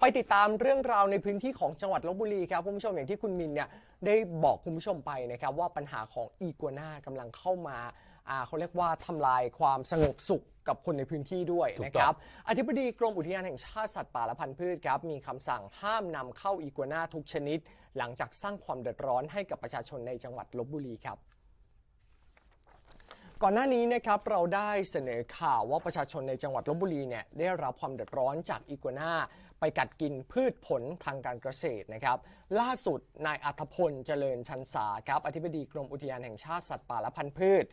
ไปติดตามเรื่องราวในพื้นที่ของจังหวัดลบบุรีครับคุณผู้ชมอย่างที่คุณมินเนี่ยได้บอกคุณผู้ชมไปนะครับว่าปัญหาของอีกัวน่ากำลังเข้ามาอ่าเขาเรียกว่าทำลายความสงบสุขกับคนในพื้นที่ด้วยถูกนะต้องครับ อธิบดีกรมอุทยานแห่งชาติสัตว์ป่าและพันธุ์พืชครับมีคำสั่งห้ามนำเข้าอีกัวน่าทุกชนิด หลังจากสร้างความเดือดร้อนให้กับประชาชนในจังหวัดลบบุรีครับ ก่อนหน้านี้นะครับเราได้เสนอข่าวว่าประชาชนในจังหวัดลบบุรีเนี่ยได้รับความเดือดร้อนจากอีกัวน่าไปกัดกินพืชผลทางการเกษตรนะครับ ล่าสุดนายอัธพลเจริญชันสาครับอธิบดีกรมอุทยานแห่งชาติสัตว์ป่าและพันธุ์พืช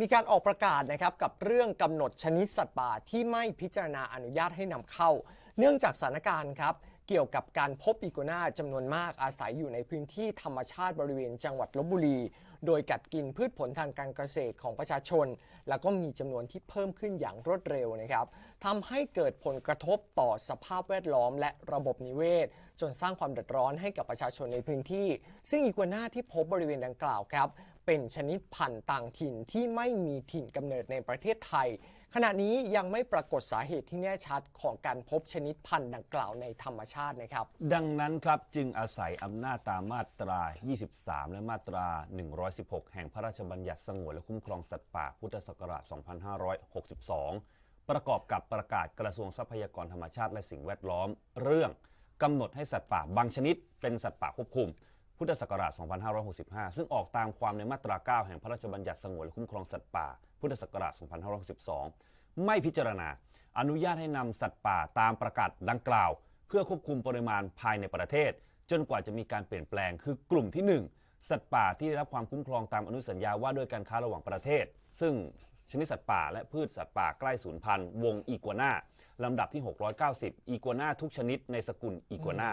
มีการออกประกาศนะครับกับเรื่องกำหนดชนิดสัตว์ป่าที่ไม่พิจารณาอนุญาตให้นำเข้า เนื่องจากสถานการณ์ครับ เกี่ยวกับการพบอีกัวน่าจำนวนมากอาศัยอยู่ในพื้นที่ธรรมชาติบริเวณจังหวัดลบบุรี โดยกัดกินพืชผลทางการเกษตรของประชาชน แล้วก็มีจำนวนที่เพิ่มขึ้นอย่างรวดเร็วนะครับทำให้เกิดผลกระทบต่อสภาพแวดล้อมและระบบนิเวศ จนสร้างความเดือดร้อนให้กับประชาชนในพื้นที่ ซึ่งอีกัวน่าที่พบบริเวณดังกล่าวครับเป็นชนิดพันธุ์ต่างถิ่นที่ไม่มีถิ่นกำเนิดในประเทศไทย ขณะนี้ยังไม่ปรากฏสาเหตุที่แน่ชัดของการพบชนิดพันธุ์ดังกล่าวในธรรมชาตินะครับ ดังนั้นครับจึงอาศัยอำนาจตามมาตรา 23 และมาตรา 116 แห่งพระราชบัญญัติสงวนและคุ้มครองสัตว์ป่าพุทธศักราช 2562 ประกอบกับประกาศกระทรวงทรัพยากรธรรมชาติและสิ่งแวดล้อม เรื่องกำหนดให้สัตว์ป่าบางชนิดเป็นสัตว์ป่าควบคุม พุทธศักราช 2565 ซึ่งออกตามความในมาตรา 9 แห่งพระราชบัญญัติสงวนและคุ้มครองสัตว์ป่า พุทธศักราช 2562 ไม่พิจารณา อนุญาตให้นำสัตว์ป่าตามประกาศดังกล่าว เพื่อควบคุมปริมาณภายในประเทศ จนกว่าจะมีการเปลี่ยนแปลง คือกลุ่มที่ 1 สัตว์ป่าที่ได้รับความคุ้มครองตามอนุสัญญาว่าด้วยการค้าระหว่างประเทศ ซึ่งชนิดสัตว์ป่าและพืชสัตว์ป่าใกล้สูญพันธุ์วงอีกัวนาลำดับที่ 690 อีกัวนาทุกชนิดในสกุลอีกัวนา